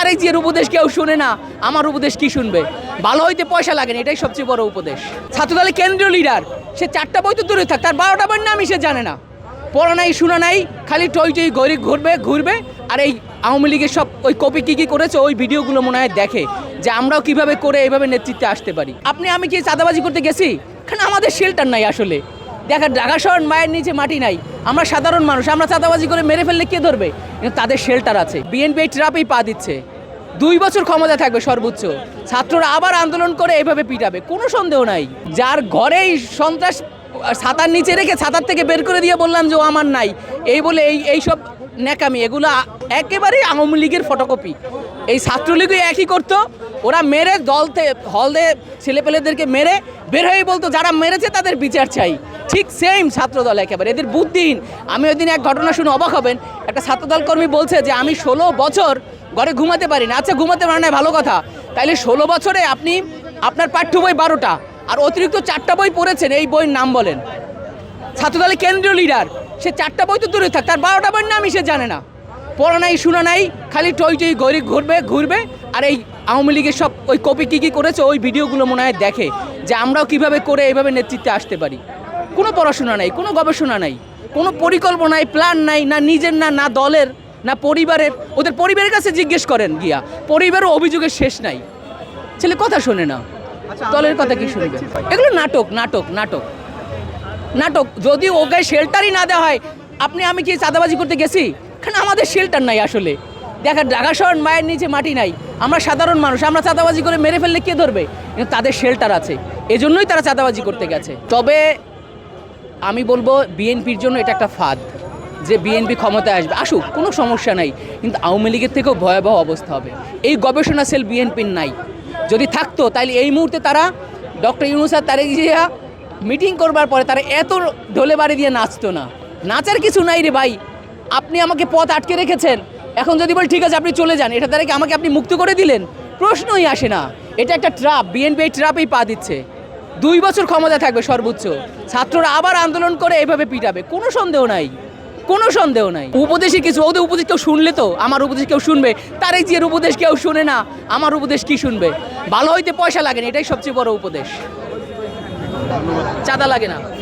তার এই যে উপদেশ কেউ শুনে না, আমার উপদেশ কি শুনবে? ভালো হইতে পয়সা লাগে না, এটাই সবচেয়ে বড় উপদেশ। ছাত্রদলের কেন্দ্রীয় লিডার সে চারটা বই তো দূরে থাক, তার বারোটা বই নামই সে জানে না। পড়া নাই, শোনা নাই, খালি টই টই গড়ি ঘুরবে ঘুরবে, আর এই আওয়ামী লীগের সব ওই কপি কী কী করেছে, ওই ভিডিওগুলো মনে হয় দেখে, যে আমরাও কীভাবে করে এইভাবে নেতৃত্বে আসতে পারি। আপনি, আমি কি চাঁদাবাজি করতে গেছি? কারণ আমাদের শেল্টার নাই আসলে? দেখা, ঢাকা শহর মায়ের নিচে মাটি নাই। আমরা সাধারণ মানুষ, আমরা চাঁদাবাজি করে মেরে ফেললে কে ধরবে? কিন্তু তাদের শেল্টার আছে। বিএনপি ট্রাপেই পা দিচ্ছে। দুই বছর ক্ষমতা থাকবে সর্বোচ্চ। ছাত্ররা আবার আন্দোলন করে এভাবে পিটাবে। কোনো সন্দেহ নাই। যার ঘরেই সন্ত্রাস ছাতার নিচে রেখে ছাতার থেকে বের করে দিয়ে বললাম যে ও আমার নাই। এই বলে এই এই সব ন্যাকামি, এগুলো একেবারেই আওয়ামী লীগের ফটোকপি এই ছাত্রলীগও একই করতো। ওরা মেরে দলতে হল দিয়ে ছেলেপেলেদেরকে মেরে বের হয়ে বলতো, যারা মেরেছে তাদের বিচার চাই। ঠিক সেম ছাত্রদল একেবারে। এদের বুদ্ধিহীন। আমি ওই দিন এক ঘটনা শুনে অবাক হবেন। একটা ছাত্রদল কর্মী বলছে যে, আমি ষোলো বছর ঘরে ঘুমাতে পারি না আচ্ছা ঘুমাতে পারেন না, ভালো কথা। তাইলে ষোলো বছরে আপনি আপনার পাঠ্য বই বারোটা আর অতিরিক্ত চারটা বই পড়েছেন, এই বইয়ের নাম বলেন। ছাত্রদলের কেন্দ্রীয় লিডার, সে চারটা বই তো দূরে থাক, তার বারোটা বইয়ের নামই সে জানে না। পড়া নাই, শোনা নাই, খালি টই টই গড়ি ঘুরবে ঘুরবে আর এই আওয়ামী লীগের সব ওই কপি কী কী করেছে, ওই ভিডিওগুলো মনে হয় দেখে যে, আমরাও কীভাবে করে এইভাবে নেতৃত্বে আসতে পারি। কোনো পড়াশোনা নাই কোনো গবেষণা নাই কোনো পরিকল্পনা নাই প্ল্যান নাই না নিজের না না দলের না পরিবারের। ওদের পরিবারের কাছে জিজ্ঞেস করেন গিয়া পরিবারও অভিযোগের শেষ নাই। ছেলে কথা শোনে না। দলের কথা কি শুনবে? এগুলো নাটক নাটক নাটক। নাটক যদি ওকে শেল্টারই না দেওয়া হয় আপনি আমি কি চাঁদাবাজি করতে গেছি? কারণ আমাদের শেল্টার নাই আসলে? দেখা ঢাকা শহর মায়ের নিচে মাটি নাই। আমরা সাধারণ মানুষ আমরা চাঁদাবাজি করে মেরে ফেললে কে ধরবে? কিন্তু তাদের শেল্টার আছে। এজন্যই তারা চাঁদাবাজি করতে গেছে। তবে আমি বলব বিএনপির জন্য এটা একটা ফাঁদ, যে বিএনপি ক্ষমতায় আসবে। আসুক, কোনো সমস্যা নাই, কিন্তু আওয়ামী লীগের থেকেও ভয়াবহ অবস্থা হবে। এই গবেষণা সেল বিএনপির নাই। যদি থাকতো তাহলে এই মুহূর্তে তারা ডক্টর ইউনুস আর তারেক জিয়া মিটিং করবার পরে তারা এত ঢোলে বাড়ি দিয়ে নাচতো না। নাচার কিছু নাই রে ভাই। আপনি আমাকে পথ আটকে রেখেছেন। এখন যদি বল, ঠিক আছে, আপনি চলে যান। এটা দ্বারা কি আমাকে আপনি মুক্ত করে দিলেন। প্রশ্নই আসে না। এটা একটা ট্রাপ। বিএনপি এই ট্রাপেই পা দিচ্ছে। দুই বছর ক্ষমতা থাকবে সর্বোচ্চ। ছাত্ররা আবার আন্দোলন করে এভাবে পিটাবে। কোনো সন্দেহ নাই। কোনো সন্দেহ নাই। উপদেশে কিছু, ওদের উপদেশ কেউ শুনলে তো? আমার উপদেশ কেউ শুনবে? তার এই যে উপদেশ কেউ শুনে না? আমার উপদেশ কি শুনবে? ভালো হইতে পয়সা লাগে না, এটাই সবচেয়ে বড় উপদেশ। চাঁদা লাগে না।